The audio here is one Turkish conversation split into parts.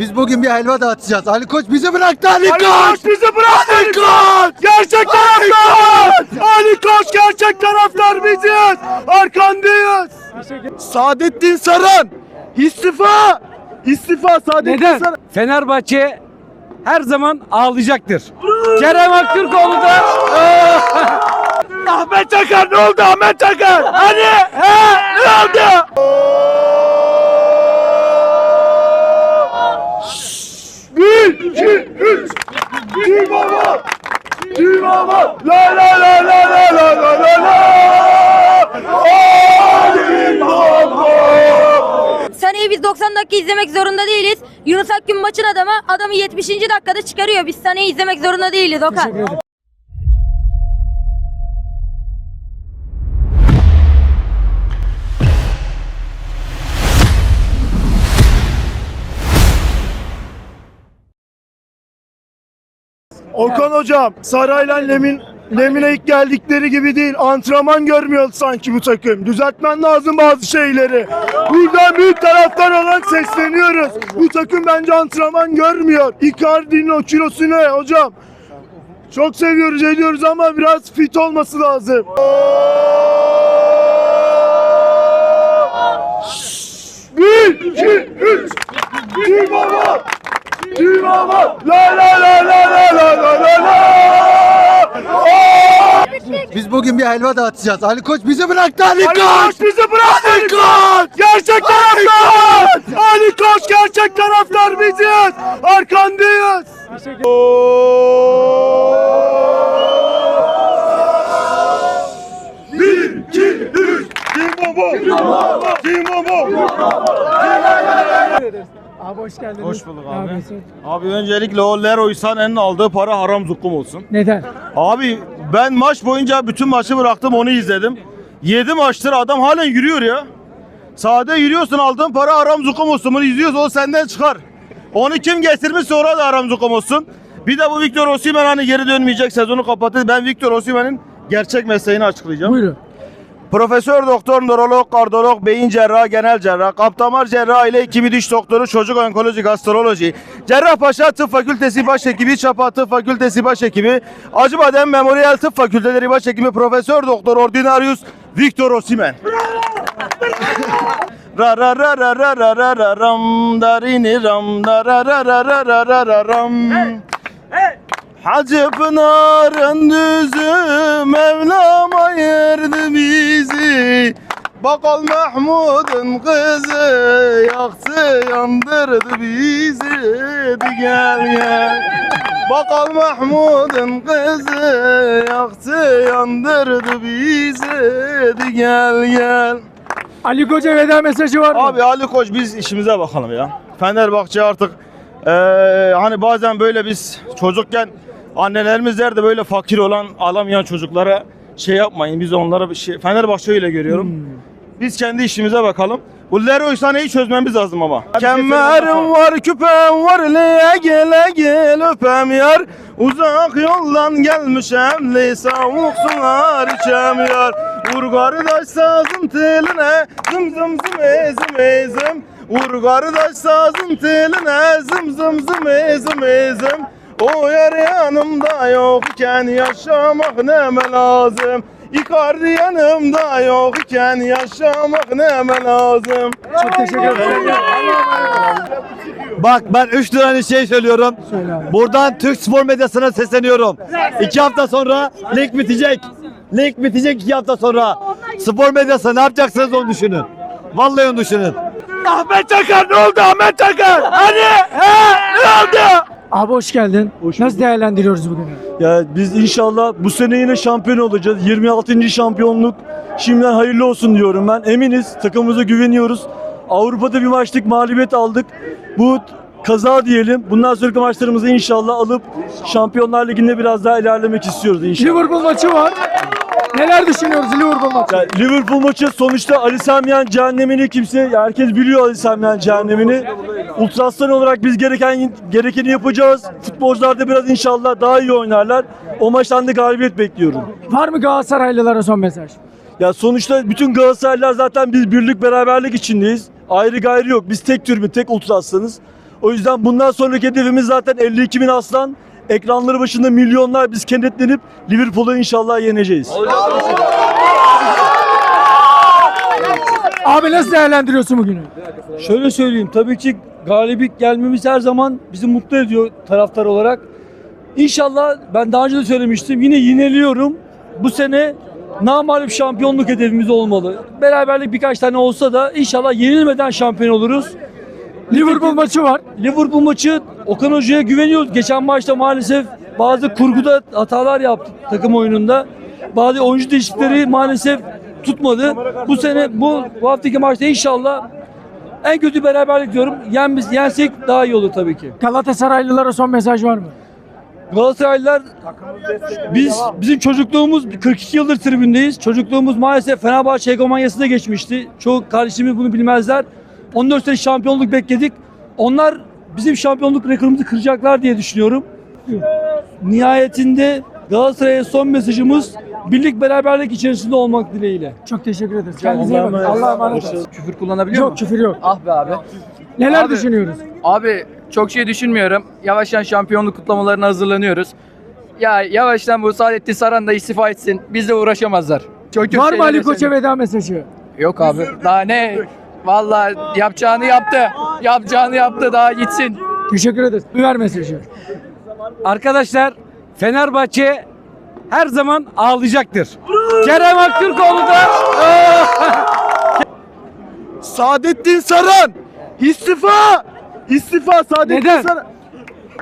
Biz bugün bir helva dağıtacağız. Ali Koç bizi bıraktı Ali, Ali Koç. Koç bizi bıraktı Ali Koç! Gerçek taraftar! Ali Koç gerçek taraftar biziz! Arkandayız! Saadettin Saran! İstifa! İstifa Saadettin Neden? Saran! Fenerbahçe her zaman ağlayacaktır. Kerem Aktürkoğlu da Ahmet Çakar ne oldu Ahmet Çakar? Hani? He? Ne oldu? Bir, iki, üç. Kim baba? La la la la la la la la la. Sane'yi biz 90 dakika izlemek zorunda değiliz. Yunus Akgün maçın adamı adamı 70. dakikada çıkarıyor. Biz Sane'yi izlemek zorunda değiliz Okan. Okan hocam Sarayla Lemin Lemine ilk geldikleri gibi değil. Antrenman görmüyor sanki bu takım. Düzeltmen lazım bazı şeyleri. Buradan büyük taraftar olarak sesleniyoruz. Bu takım bence antrenman görmüyor. Icardi'nin o kilosu ne hocam? Çok seviyoruz ediyoruz ama biraz fit olması lazım. Bir, iki, üç. Kim baba? Kim baba? La la la la la la la la la. Biz bugün bir helva dağıtacağız. Ali Koç bizi bıraktı Ali, Ali Koç. Koç bizi bıraktı Ali Koç! Gerçek taraftar! Ali Koç gerçek taraftar biziz! Arkandayız! Bir, iki, üç! Kim baba? Kim baba? Kim baba? Abi hoş geldiniz. Hoş bulduk Ne abi. yapıyorsun? Abi öncelikle o Leroy Sané'nin aldığı para haram zukkum olsun. Neden? Abi ben maç boyunca bütün maçı bıraktım onu izledim. 7 maçtır adam halen yürüyor ya. Sade yürüyorsun aldığın para haram zukkum olsun. Bunu izliyorsa o senden çıkar. Onu kim getirmişse orada da haram zukkum olsun. Bir de bu Victor Osimhen hani geri dönmeyecek sezonu kapatır. Ben Victor Osimhen'in gerçek mesleğini açıklayacağım. Buyurun. Profesör doktor, nörolog, kardiyolog, beyin cerrahı, genel cerrah, kaptamar cerrahı ile iki diş doktoru, çocuk onkoloji, gastroloji, Cerrahpaşa Tıp Fakültesi Başhekimi, Çapa Tıp Fakültesi Başhekimi, Acıbadem Memorial Tıp Fakülteleri Başhekimi, Profesör Doktor Ordinarius Victor Osimen. ra ra ra ra ra ra ra ra ram darini ram da ra ra ra ra ra ra ra ram. Hacı Pınar'ın düzü Mevlam ayırdı bizi. Bakal Mahmud'un kızı Yaktı yandırdı bizi. Di gel gel. Bakal Mahmud'un kızı Yaktı yandırdı bizi. Di gel gel. Ali Koç'a veda mesajı var mı? Abi Ali Koç biz işimize bakalım ya. Fenerbahçe artık eee, hani bazen böyle biz çocukken annelerimiz derdi böyle fakir olan alamayan çocuklara şey yapmayın. Biz onlara bir şey Fenerbahçe öyle görüyorum. Biz kendi işimize bakalım. Bu Leroy Sané'yi çözmemiz lazım ama. Kemerim var küpem var leye gele gel öpem yar. Uzak yoldan gelmişem li soğuk sular içem yar. Vur kardeş sazın teline zım zım zım ezim ezim. Vur kardeş sazın teline zım zım zım ezim ezim O yer yanımda yokken yaşamak neme lazım Icardi yanımda yokken yaşamak neme lazım Çok teşekkür ederim. Bak ben 3 tane şey söylüyorum. Söyle abi. Buradan Türk spor medyasına sesleniyorum. 2 hafta sonra lig bitecek. Lig bitecek 2 hafta sonra. Spor medyası ne yapacaksınız onu düşünün. Vallahi onu düşünün. Ahmet Çakar ne oldu Ahmet Çakar? Hani? He? Ne oldu? Abi hoş geldin. Nasıl değerlendiriyoruz bugünü? Ya biz inşallah bu sene yine şampiyon olacağız. 26. şampiyonluk şimdiden hayırlı olsun diyorum ben. Eminiz takımımıza güveniyoruz. Avrupa'da bir maçlık mağlubiyet aldık. Bu kaza diyelim. Bundan sonraki maçlarımızı inşallah alıp Şampiyonlar Ligi'nde biraz daha ilerlemek istiyoruz inşallah. Liverpool maçı var. Neler düşünüyoruz Liverpool maçı? Liverpool maçı sonuçta Ali Sami Yen cehennemini kimse ya herkes biliyor Ali Sami Yen cehennemini. Ultraslan olarak biz gereken gerekeni yapacağız. Futbolcular da biraz inşallah daha iyi oynarlar. O maçtan da galibiyet bekliyorum. Var mı Galatasaraylılara son mesaj? Ya sonuçta bütün Galatasaraylılar zaten biz birlik beraberlik içindeyiz. Ayrı gayrı yok. Biz tek türbün, tek ultraslanız. O yüzden bundan sonraki hedefimiz zaten 52 bin aslan. Ekranları başında milyonlar biz kenetlenip Liverpool'u inşallah yeneceğiz. Abi nasıl değerlendiriyorsun bugünü? Şöyle söyleyeyim tabii ki galibiyet gelmemiz her zaman bizi mutlu ediyor taraftar olarak. İnşallah ben daha önce de söylemiştim yine yineliyorum. Bu sene namalip şampiyonluk hedefimiz olmalı. Beraberlik birkaç tane olsa da inşallah yenilmeden şampiyon oluruz. Liverpool maçı var. Liverpool maçı Okan Hoca'ya güveniyoruz. Geçen maçta maalesef bazı kurguda hatalar yaptı takım oyununda. Bazı oyuncu değişiklikleri maalesef tutmadı. Bu sene bu, bu haftaki maçta inşallah en kötü beraberlik diyorum. Yen yensek daha iyi olur tabii ki. Galatasaraylılara son mesaj var mı? Galatasaraylılar biz bizim çocukluğumuz 42 yıldır tribündeyiz. Çocukluğumuz maalesef Fenerbahçe hegemonyasında geçmişti. Çoğu kardeşimiz bunu bilmezler. 14 sene şampiyonluk bekledik. Onlar bizim şampiyonluk rekorumuzu kıracaklar diye düşünüyorum. Nihayetinde Galatasaray'a son mesajımız birlik beraberlik içerisinde olmak dileğiyle. Çok teşekkür ederiz. Kendinize iyi bakın. Allah'a emanet. Olun. Küfür kullanabiliyor Yok mu? küfür yok. Ah be abi. Neler Abi- düşünüyoruz? Abi çok şey düşünmüyorum. Yavaştan şampiyonluk kutlamalarına hazırlanıyoruz. Ya yavaştan bu Saadettin Saran da istifa etsin. Bizle uğraşamazlar. Çok kötü Var mı şeyler Ali Koç'a yaşanıyor. veda mesajı? Yok abi. Daha ne? Vallahi yapacağını yaptı. Yapacağını yaptı. Daha gitsin. Teşekkür ederiz. Ver mesajı. Arkadaşlar Fenerbahçe her zaman ağlayacaktır. Kerem Aktürkoğlu da Saadettin Saran istifa! İstifa Saadettin Neden? Saran.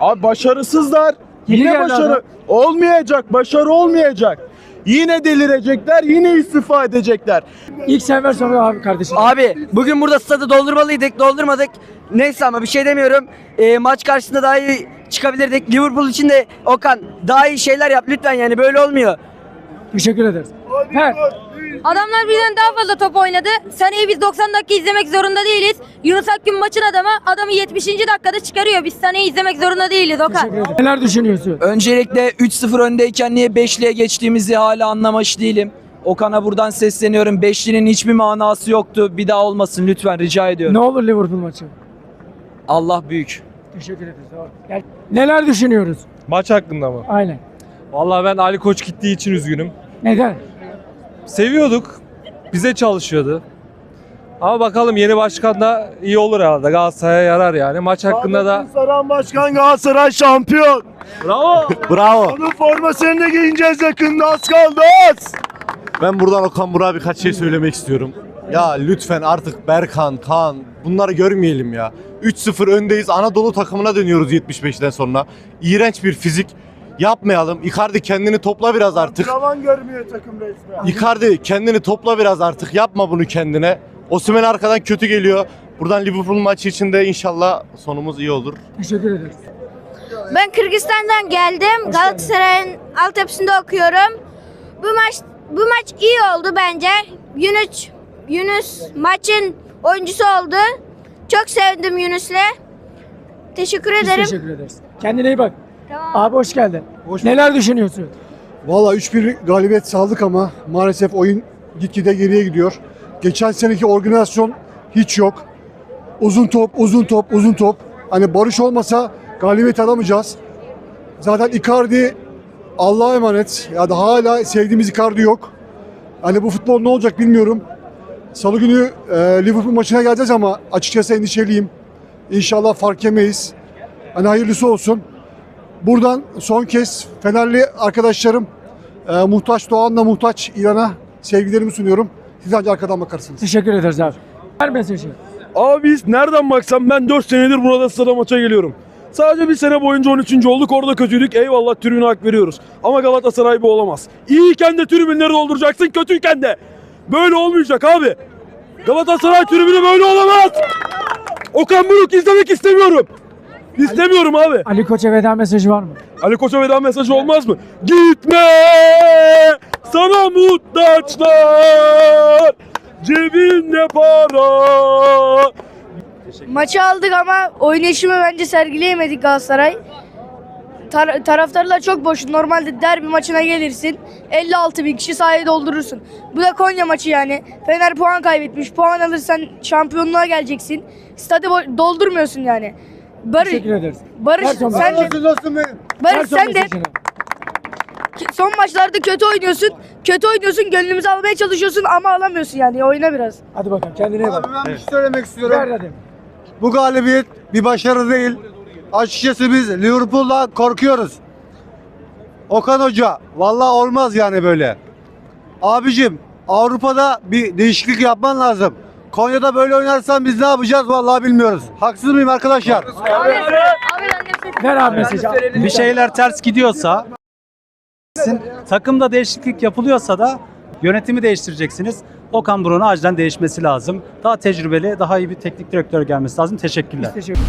Abi başarısızlar. Yeni Yine geldi başarı adam. olmayacak, başarı olmayacak. Yine delirecekler, yine istifa edecekler. İlk sen ver sonra abi kardeşim. Abi bugün burada stadı doldurmalıydık, doldurmadık. Neyse ama bir şey demiyorum. Ee, maç karşısında daha iyi çıkabilirdik. Liverpool için de Okan daha iyi şeyler yap lütfen yani böyle olmuyor. Teşekkür ederiz. Ver. Adamlar bizden daha fazla top oynadı. Seneyi biz 90 dakika izlemek zorunda değiliz. Yunus Akgün maçın adamı adamı 70. dakikada çıkarıyor. Biz seneyi izlemek zorunda değiliz Okan. Neler düşünüyorsun? Öncelikle 3-0 öndeyken niye 5'liye geçtiğimizi hala anlamış değilim. Okan'a buradan sesleniyorum. Beşlinin hiçbir manası yoktu. Bir daha olmasın lütfen rica ediyorum. Ne olur Liverpool maçı? Allah büyük. Teşekkür ederiz. Tamam. Gel. Neler düşünüyoruz? Maç hakkında mı? Aynen. Vallahi ben Ali Koç gittiği için üzgünüm. Neden? Seviyorduk. Bize çalışıyordu. Ama bakalım yeni başkan da iyi olur herhalde. Galatasaray'a yarar yani. Maç hakkında da Saran Başkan Galatasaray şampiyon. bravo. Bravo. Onun formasını da giyeceğiz yakında az kaldı az. Ben buradan Okan Burak'a birkaç şey söylemek istiyorum. Ya lütfen artık Berkan, Kaan bunları görmeyelim ya. 3-0 öndeyiz. Anadolu takımına dönüyoruz 75'ten sonra. İğrenç bir fizik. Yapmayalım. Icardi kendini topla biraz artık. Antrenman görmüyor takım resmen. Icardi kendini topla biraz artık. Yapma bunu kendine. Osimhen arkadan kötü geliyor. Buradan Liverpool maçı için de inşallah sonumuz iyi olur. Teşekkür ederiz. Ben Kırgızistan'dan geldim. Galatasaray'ın altyapısında okuyorum. Bu maç bu maç iyi oldu bence. Yunus Yunus maçın oyuncusu oldu. Çok sevdim Yunus'le. Teşekkür Biz ederim. teşekkür ederiz. Kendine iyi bak. Tamam. Abi hoş geldin. Neler düşünüyorsun? Valla 3-1 galibiyet sağladık ama maalesef oyun gitgide geriye gidiyor. Geçen seneki organizasyon hiç yok. Uzun top, uzun top, uzun top. Hani barış olmasa galibiyet alamayacağız. Zaten Icardi Allah'a emanet. Ya da hala sevdiğimiz Icardi yok. Hani bu futbol ne olacak bilmiyorum. Salı günü e, Liverpool maçına geleceğiz ama açıkçası endişeliyim. İnşallah fark yemeyiz. Hani hayırlısı olsun. Buradan son kez Fenerli arkadaşlarım e, Muhtaç Doğan'la Muhtaç İran'a sevgilerimi sunuyorum. Siz ancak arkadan bakarsınız. Teşekkür ederiz abi. Ver mesajı. Abi biz nereden baksam ben 4 senedir burada stada maça geliyorum. Sadece bir sene boyunca 13. olduk orada kötüydük. Eyvallah tribüne hak veriyoruz. Ama Galatasaray bu olamaz. İyiyken de tribünleri dolduracaksın kötüyken de. Böyle olmayacak abi. Galatasaray tribünü böyle olamaz. Okan Buruk izlemek istemiyorum. İstemiyorum abi. Ali Koç'a veda mesajı var mı? Ali Koç'a veda mesajı olmaz mı? Gitme! Sana muhtaçlar! Cebinde para! Maçı aldık ama oynayışımı bence sergileyemedik Galatasaray. Tar- taraftarlar çok boş. Normalde derbi maçına gelirsin. 56 bin kişi sahayı doldurursun. Bu da Konya maçı yani. Fener puan kaybetmiş. Puan alırsan şampiyonluğa geleceksin. Stadı bo- doldurmuyorsun yani. Barış. Teşekkür ederiz. Barış son sen de, mesajını. Ver Barış son sen de mesajını. son maçlarda kötü oynuyorsun. Kötü oynuyorsun, gönlümüzü almaya çalışıyorsun ama alamıyorsun yani. Oyna biraz. Hadi bakalım kendine iyi bak. Abi ben bir şey söylemek istiyorum. Ver hadi. Bu galibiyet bir başarı değil. Açıkçası biz Liverpool'la korkuyoruz. Okan Hoca vallahi olmaz yani böyle. Abicim Avrupa'da bir değişiklik yapman lazım. Konya'da böyle oynarsan biz ne yapacağız vallahi bilmiyoruz. Haksız mıyım arkadaşlar? Ver abi mesajı. bir şeyler ters gidiyorsa takımda değişiklik yapılıyorsa da yönetimi değiştireceksiniz. Okan Buruk'un acilen değişmesi lazım. Daha tecrübeli, daha iyi bir teknik direktör gelmesi lazım. Teşekkürler. Teşekkür